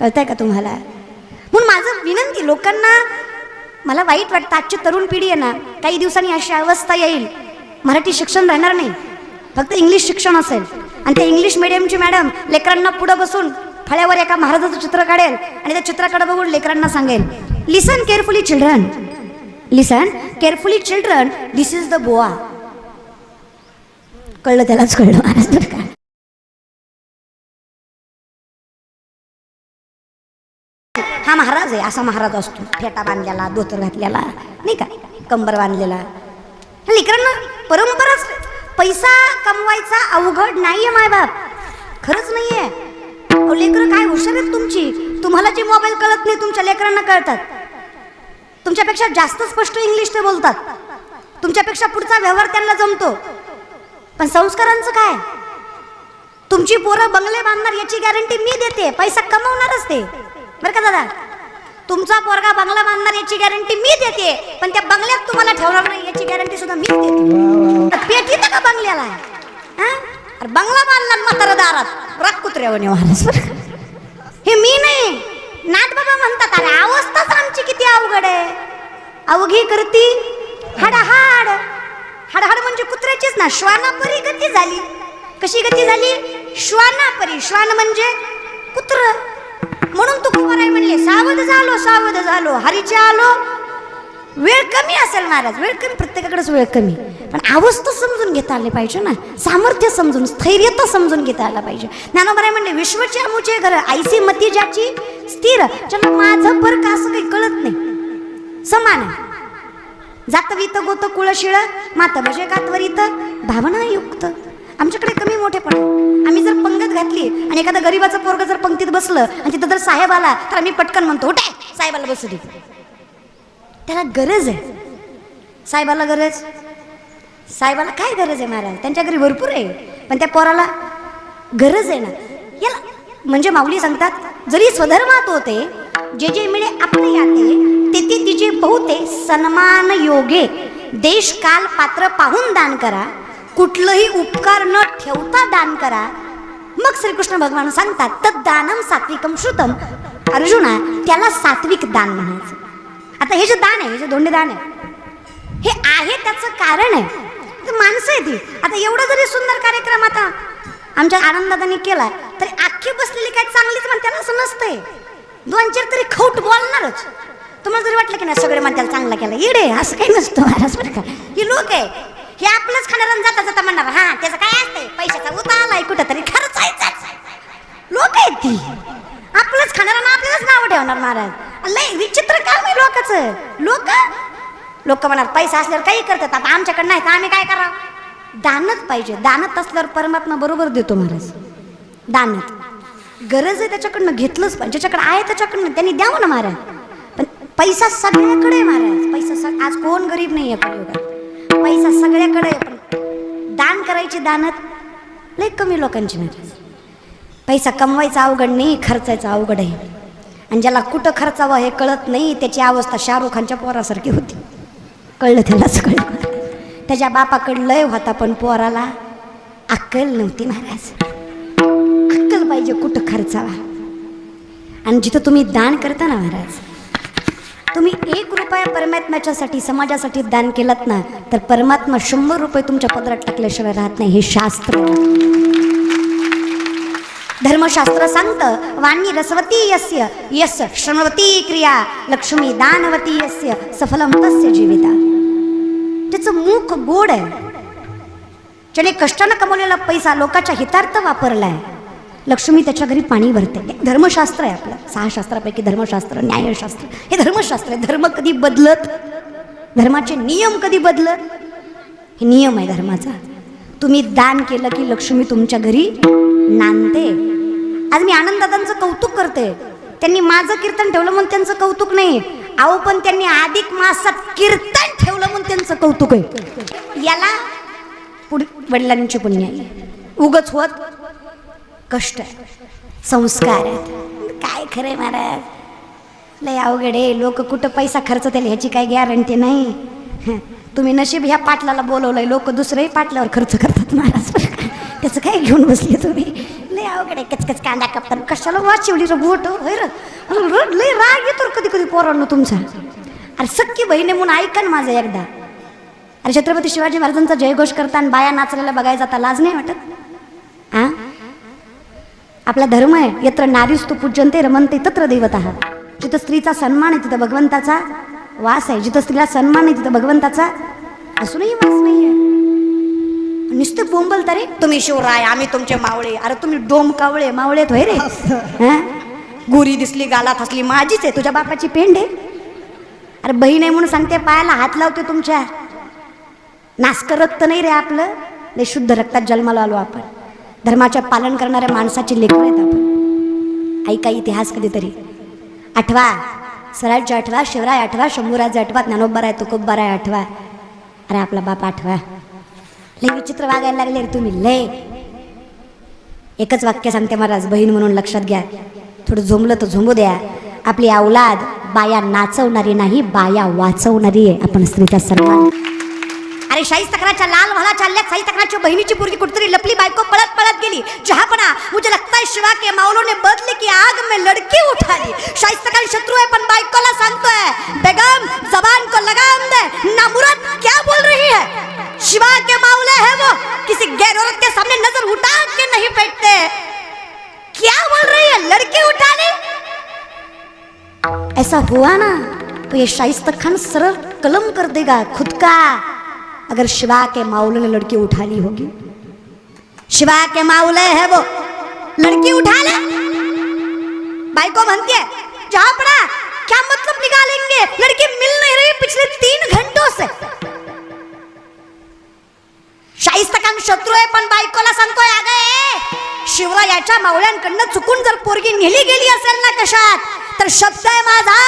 कळतंय का तुम्हाला? म्हणून माझं विनंती लोकांना मला वाईट वाटतं आजची तरुण पिढी आहे ना काही दिवसांनी अशी अवस्था येईल. मराठी शिक्षण राहणार नाही. फक्त इंग्लिश शिक्षण असेल. आणि त्या इंग्लिश मिडियमची मॅडम लेकरांना पुढं बसून फळ्यावर एका महाराजाचं चित्र काढेल आणि त्या चित्राकडे बघून लेकरांना सांगेल listen carefully children listen carefully children this is the boa कळलं त्यालाच कळलं महाराज का? हा महाराज आहे असा महाराज असतो. फेटा बांधलेला धोतर घातलेला नाही का? कंबर बांधलेला. लेकरांना परंपराच पैसा कमवायचा अवघड नाहीये मायबाप खरंच नाहीये. अहो लेकरं काय हुशार आहेत तुमची? तुम्हाला जे मोबाईल कळत नाही तुमच्या लेकरांना कळतात. तुमच्यापेक्षा जास्त स्पष्ट इंग्लिश ते बोलतात. तुमच्यापेक्षा पुढचा व्यवहार त्यांना जमतो. पण संस्कारांचं काय? तुमची पोरं बंगले बांधणार याची गॅरंटी मी देते. पैसा कमवणारच ते. बरं का दादा? तुमचा पोरगा बंगला बांधणार याची गॅरंटी मी देते. पण त्या बंगल्यात तुम्हाला ठेवणार नाही याची गॅरंटी सुद्धा मीच देते. पेट येतं का बंगल्याला? हा? अरे बंगला बांधणार म्हातारा दारात. राग कुत्र्यावर महाराज? हे मी नाही. नाथ बाबा म्हणतात अरे अवस्थाच आमची किती अवघड आहे. अवघी करती हाडाहाड. हाडहाड म्हणजे कुत्र्याचीच ना श्वानापरी गती झाली. कशी गती झाली? श्वानापरी. श्वान म्हणजे कुत्र. म्हणून तुकोबाराय म्हणले सावध झालो सावध झालो हरीचे आलो. वेळ कमी असेल महाराज वेळ कमी प्रत्येकाकडेच वेळ कमी. पण अवस्था समजून घेता आले पाहिजे ना सामर्थ्य समजून स्थैर्यता समजून घेता आला पाहिजे. ज्ञानोबराय म्हणले विश्वचे अमुचे घर आईसी मती ज्याची स्थिर. चला माझं फरक असं काही कळत नाही. समान आहे. जातवीत गोत कुळशिळ मात भजे कातवरीत भावनायुक्त. आमच्याकडे कमी मोठे पण. आम्ही जर पंगत घातली आणि एखादा गरीबाचं पोरग जर पंक्तीत बसलं आणि तिथं जर साहेब आला तर आम्ही पटकन म्हणतो उठे साहेबाला बसू दे. त्याला गरज आहे. साहेबाला गरज? साहेबाला काय गरज आहे महाराज? त्यांच्या घरी भरपूर आहे. पण त्या पोराला गरज आहे ना? याला म्हणजे माऊली सांगतात जरी स्वधर्मात होते जे जे मिळे आपले याते ते ते तिचे बहुते सन्मान योगे देश काल पात्र पाहून दान करा. कुठलंही उपकार न ठेवता दान करा. मग श्रीकृष्ण भगवान सांगतात तर दानम सात्विकम श्रुतम. अर्जुना त्याला सात्विक दान म्हणायचं. आता हे जे दान आहे हे जे दोंडे दान आहे हे आहे त्याचं कारण आहे. तर माणसं आहे ती आता एवढं जरी सुंदर कार्यक्रम आता आमच्या आनंदाने केला तरी अख्खी बसलेली काय चांगलीच म्हणते असं नसतंय. दोन चार तरी खौट बोलणारच. तुम्हाला जरी वाटलं की नाही सगळे म्हणत्याला चांगला केला. येडे असं काही नसतं महाराज बरं का. ही लोक आहे. हे आपलंच खाणार जाता जाता म्हणणार हा त्याचं काय असतंय? पैशाचा उता आलाय कुठं तरी खरंच आहे लोक आहेत ती. आपलंच खाणार आणि आपल्यालाच नाव ठेवणार महाराज लय विचित्र काम आहे लोकांचं. लोक लोक म्हणणार पैसा असल्यावर काही करतात आता आमच्याकडे नाही तर आम्ही काय करावं? दानच पाहिजे. दानत असल्यावर परमात्मा बरोबर देतो महाराज. दानत. गरज आहे त्याच्याकडनं घेतलंच पाहिजे. ज्याच्याकडे आहे त्याच्याकडनं त्यांनी द्यावं ना महाराज. पण पैसा सगळ्याकडे आहे महाराज. पैसा सग आज कोण गरीब नाही आहे पैसा सगळ्याकडे आहे पण दान करायची दानत लय कमी लोकांची महाराज पैसा कमवायचा अवघड नाही खर्चायचा अवघड आहे. आणि ज्याला कुठं खर्चावं हे कळत नाही त्याची अवस्था शाहरुख खानच्या पोरासारखी होती. कळलं त्यालाच कळलं त्याच्या बापाकडं लय होता पण पोराला अक्कल नव्हती महाराज. अक्कल पाहिजे कुठं खर्चावा. आणि जिथं तुम्ही दान करता ना महाराज तुम्ही एक रुपया परमात्म्याच्यासाठी समाजासाठी दान केलात ना तर परमात्मा शंभर रुपये तुमच्या पदरात टाकल्याशिवाय राहत नाही हे शास्त्र. धर्मशास्त्र सांगतं वाणी रसवती यस्य यस श्रमवती क्रिया लक्ष्मी दानवती यस्य सफलम तस्य जीविता. त्याचं मुख गोड आहे. ज्याने कष्टानं कमवलेला पैसा लोकांच्या हितार्थ वापरलाय लक्ष्मी त्याच्या घरी पाणी भरते धर्मशास्त्र आहे आपलं. सहा शास्त्रापैकी धर्मशास्त्र न्यायशास्त्र. हे धर्मशास्त्र आहे. धर्म कधी बदलत? धर्माचे नियम कधी बदलत? हे नियम आहे धर्माचा. तुम्ही दान केलं की लक्ष्मी तुमच्या घरी नांदते. आज मी आनंददादांचं कौतुक करते. त्यांनी माझं कीर्तन ठेवलं म्हणून त्यांचं कौतुक नाही. आहो पण त्यांनी अधिक मासात कीर्तन ठेवलं म्हणून त्यांचं कौतुक आहे. याला पुढे वडिलांची पुण्य उगच होत कष्ट आहे संस्कार आहेत. काय खरे महाराज? लय अवघड आहे. लोक कुठं पैसा खर्च त्याला ह्याची काय गॅरंटी नाही. हं. तुम्ही नशीब ह्या पाटलाला बोलवलंय. लोक दुसऱ्याही पाटल्यावर खर्च करतात महाराज. त्याचं काय घेऊन बसले तुम्ही? लय अवघड आहे. कचकच कांदा कापताना. कशाला वाचिवली बोट होय रे? लय राग येतो कधी कधी पोरांनो तुमचा. अरे सक्की बहिणी म्हणून ऐका ना माझं एकदा. अरे छत्रपती शिवाजी महाराजांचा जयघोष करताना बाया नाचलेला बघायचा आता लाज नाही वाटत? आपला धर्म आहे. यत्र नारीस्तु पूजनते रमनते तत्र दैवत. जिथं स्त्रीचा सन्मान आहे तिथं भगवंताचा वास आहे. जिथं स्त्रीला सन्मान आहे तिथं भगवंताचा असूनही वास नाही आहे. नुसतं बोंबल तरी तुम्ही शिवराय आम्ही तुमचे मावळे. अरे तुम्ही डोम कावळे मावळे होय रे. हा? गोरी दिसली गालात हसली माझीच आहे तुझ्या बापाची पेंड आहे अरे बहीण आहे म्हणून सांगते पायाला हात लावते तुमच्या. नासकर रक्त नाही रे आपलं. लय शुद्ध रक्तात जन्माला आलो आपण. धर्माच्या पालन करणाऱ्या माणसाची लेखन आहेत आपण. ऐका इतिहास कधीतरी. आठवा स्वराज्य आठवा शिवराय आठवा शंभूराज आठवा ज्ञानोबराय आहे आठवा. अरे आपला बाप आठवा. लय विचित्र वागायला लागले रे तुम्ही लय. एकच वाक्य सांगते महाराज बहीण म्हणून लक्षात घ्या. थोडं झोंबलं तर झोंबू द्या. आपली औलाद बाया नाचवणारी नाही बाया वाचवणारी आहे. आपण स्त्रीचा सन्मान. अरे शाही तक्राच्या लाल भाला चालल्यात शाही तक्राच्या बहिणीची पुरगी कुठतरी लपली बायको पळत पळत गेली. जहापना मुझे लगता है शिवा के मावलो ने बदले की आग में लड़की उठा ली शाही तक्रारी शत्रू आहे पण बायकोला सांगतोय बेगम जबान को लगाम दे. नामुराद क्या बोल रही है? शिवा के मावले है वो किसी गैर औरत के सामने नजर उठा के नहीं बैठते क्या बोल रही है लड़की उठा ली ऐसा हुआ ना तो ये शाइस्ता खान सरल कलम कर देगा खुद का. अगर शिवा के माउले ने लड़की उठा ली होगी। शिवा के माउले है वो। लड़की उठा ले। भाई को बनती है। जहां पड़ा। क्या मतलब निकालेंगे? लड़की मिल नहीं रही पिछले तीन घंटों से। शाहिस्तकान शत्रू आहे पण बायकोला सांगतोय अगं शिवरायाच्या मावळ्यांकडनं चुकून जर पोरगी नेली गेली असेल ना कशात तर शब्द आहे माझा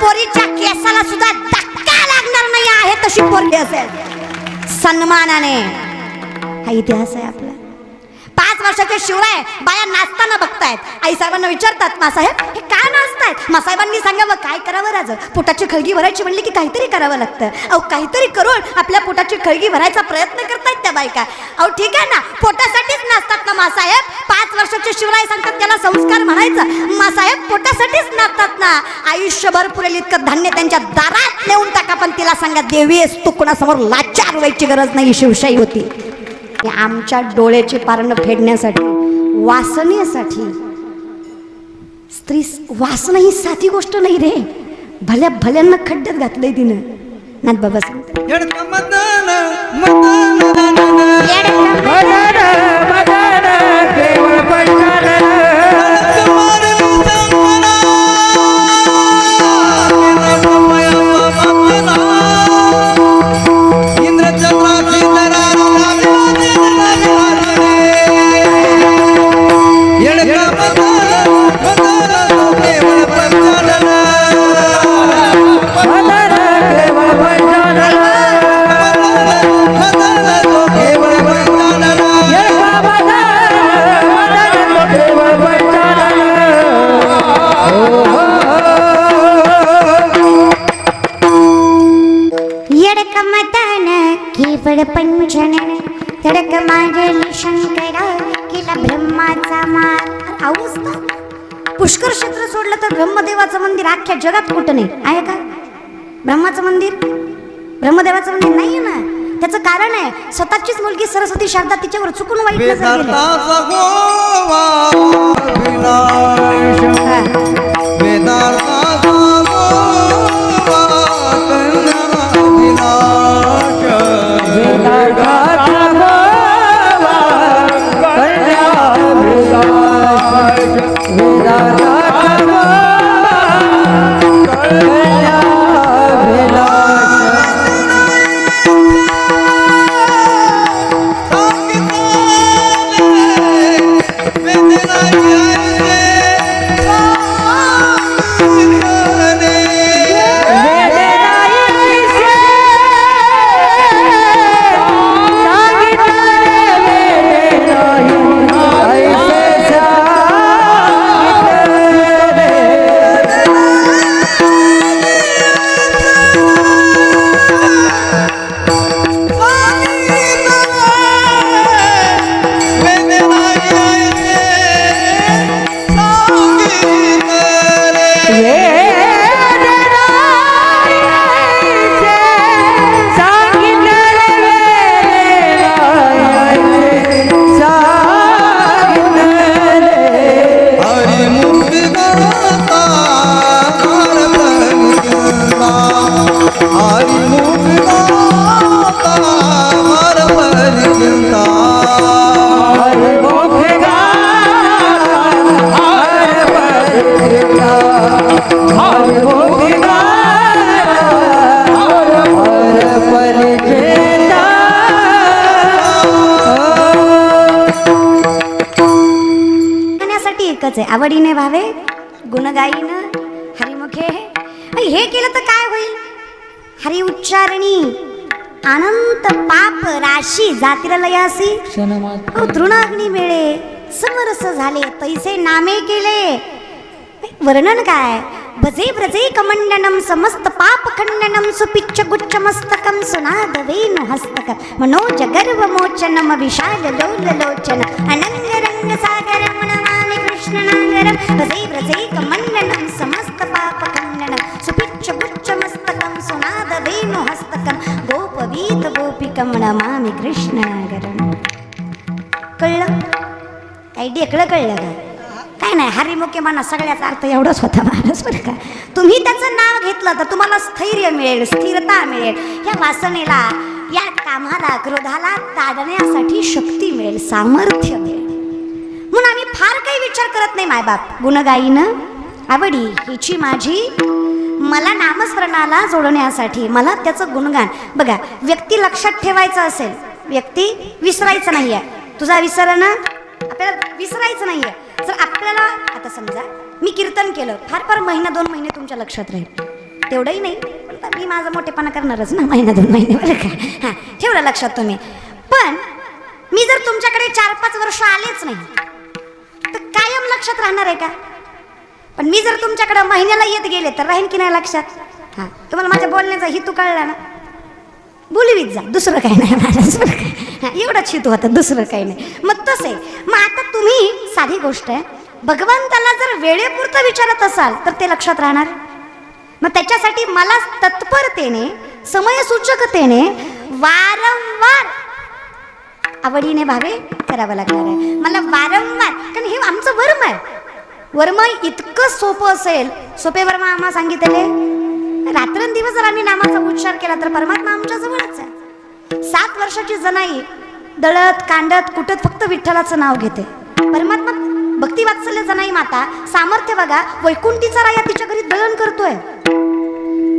पोरीच्या केसाला सुद्धा धक्का लागणार नाही आहे तशी पोरगी असेल. सन्मानाने हा इतिहास आहे आपला पाच वर्षाचे शिवराय बाया नाचताना बघतायत. आई साहेबांना विचारतात मासाहेब हे काय नाचतायत? मासाहेबांनी सांगावं काय करावं राज? पोटाची खळगी भरायची म्हणली की काहीतरी करावं लागतं. अहो काहीतरी करून आपल्या पोटाची खळगी भरायचा प्रयत्न करतायत त्या बायका. अहो ठीक आहे ना. पोटासाठीच नाचतात ना मासाहेब? पाच वर्षाचे शिवराय सांगतात त्याला संस्कार म्हणायचं. मासाहेब पोटासाठीच नाचतात ना. आयुष्यभर पुरेल इतकं धान्य त्यांच्या दारात नेऊन टाका पण तिला सांगा देवी तू कोणासमोर लाचार व्हायची गरज नाही शिवशाही होती. आमच्या डोळ्याची पारणं फेडण्यासाठी वासनेसाठी. स्त्री वासना ही साधी गोष्ट नाही रे. भल्या भल्यांना खड्ड्यात घातलंय तिनं. नाथ बाबा सांगतात. ब्रह्माचं मंदिर? ब्रह्मदेवाचं मंदिर नाही ना? त्याचं कारण आहे स्वतःचीच मुलगी सरस्वती शारदा तिच्यावर चुकून वाईट नजर गेली. वेदांताचा भावे गुणगाईनं हरिमुखे हे. केलं तर काय होईल? हरि उच्चारणी अनंत पाप राशी जातीला लयासी. तृणाग्नी मिळे समरस झाले तैसे नामे केले. वर्णन काय? भजे व्रजे कमंडनम समस्त पाप खंडनम सुपिच्छ गुच्छ मस्तकम सुनाद वेणु हस्तकम मनोज गर्भ मोचनम विशाल लोल लोचन अनंग रंग सागरम नमामि कृष्ण नागरम भजे व्रजे कमंडनम समस्त नमामि कृष्णनागरं कळलं? काही ढेकळं कळलं का? काय नाही हरिमुखे म्हणा सगळ्याचा अर्थ एवढंच होता माणूस बरं का? तुम्ही त्याचं नाव घेतलं तर तुम्हाला स्थैर्य मिळेल स्थिरता मिळेल. या वासनेला या कामाला क्रोधाला ताडण्यासाठी शक्ती मिळेल सामर्थ्य मिळेल. विचार करत नाही मायबाप. गुणगाईनं आवडी हिची माझी. मला नामस्मरणाला जोडण्यासाठी मला त्याचं गुणगान. बघा व्यक्ती लक्षात ठेवायचं असेल व्यक्ती विसरायचं नाही आहे तुझा विसर ना आपल्याला विसरायचं नाही आहे जर आपल्याला आता समजा मी कीर्तन केलं फार फार महिना दोन महिने तुमच्या लक्षात राहील. तेवढंही नाही पण मी माझा मोठेपणा करणारच ना महिना दोन महिने बरं का? हां ठेवलं लक्षात तुम्ही. पण मी जर तुमच्याकडे चार पाच वर्ष आलेच नाही तर कायम लक्षात राहणार आहे का? पण मी जर तुमच्याकडे महिन्याला येत गेले तर राहीन की नाही लक्षात? हां तुम्हाला माझ्या बोलण्याचा हितू कळला ना? बोलवीत जा दुसरं काही नाही महाराज बरं हां, एवढंच हितू होता दुसरं काही नाही. मग तसे मग आता तुम्ही साधी गोष्ट आहे. भगवंताला जर वेळेपुरतं विचारत असाल तर ते लक्षात राहणार. मग त्याच्यासाठी मला तत्परतेने समयसूचकतेने वारंवार आवडीने भावे करावं लागणार आहे. मला वारंवार कारण हे आमचं वर्म आहे. वर्म इतकं सोपं असेल. सोपे वर्म आम्हाला सांगितले. रात्रंदिवस जर आम्ही नामाचा उच्चार केला तर परमात्मा आमच्या जवळच आहे. सात वर्षाची जनाई दळत कांडत कुटत फक्त विठ्ठलाचं नाव घेते. परमात्मा भक्ती वात्सल्य जनाई माता सामर्थ्य बघा वैकुंठीचा राया तिच्या घरी दळण करतोय.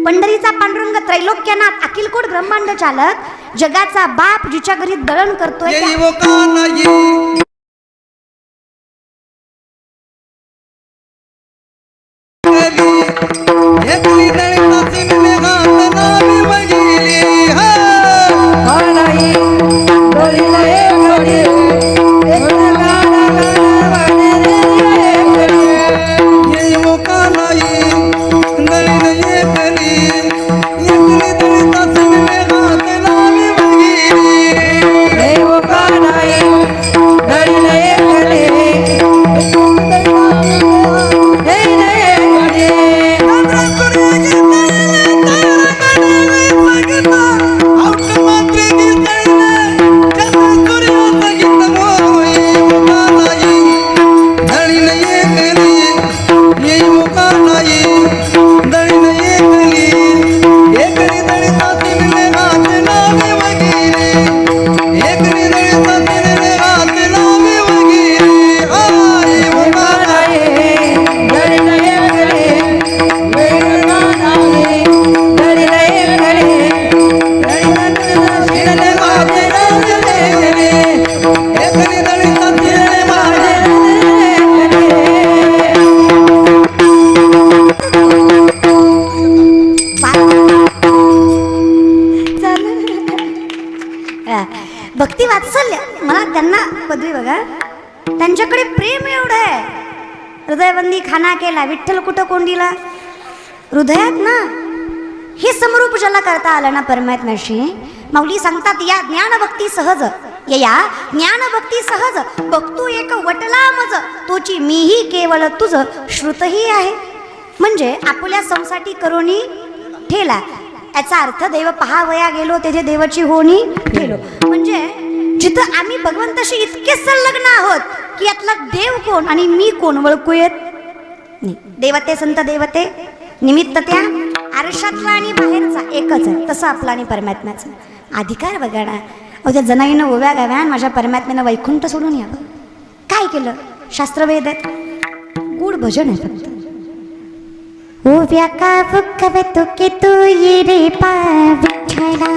पंढरीचा पांडुरंग त्रैलोक्यनाथ अखिलकोट ब्रह्मांड चालक जगाचा बाप जिच्या घरी दळण करतोय त्या- पदवी बघा त्यांच्याकडे प्रेम एवढं आहे. हृदयबंदी खाना केला विठ्ठल कुठं कोंडीला? हृदयात ना? हे समरूप ज्याला करता आलं ना परमात्म्याशी? माऊली सांगतात या ज्ञानभक्ती सहज या ज्ञानभक्ती सहज. बघतो एक वटला मज तोची मीही केवळ तुझ श्रुतही आहे. म्हणजे आपल्या संसाठी करोनी ठेला. याचा अर्थ देव पहावया गेलो तेथे देवाची होणी ठेलो. म्हणजे जिथं आम्ही भगवंताशी इतके संलग्न आहोत की यातला देव कोण आणि मी कोण ओळखू येत देवते संत देवते निमित्त त्या आरशातला आणि बाहेरचा एकच आहे तसं आपला आणि परमात्म्याचा. अधिकार बघा ना अहो त्या जनाईनं ओव्या गाव्या माझ्या परमात्म्यानं वैकुंठ सोडून यावं काय केलं? शास्त्रवेद आहेत. गूढ भजन आहे फक्त. ओव्या का बुक्क तुके तू ये रे पा विठ्ठला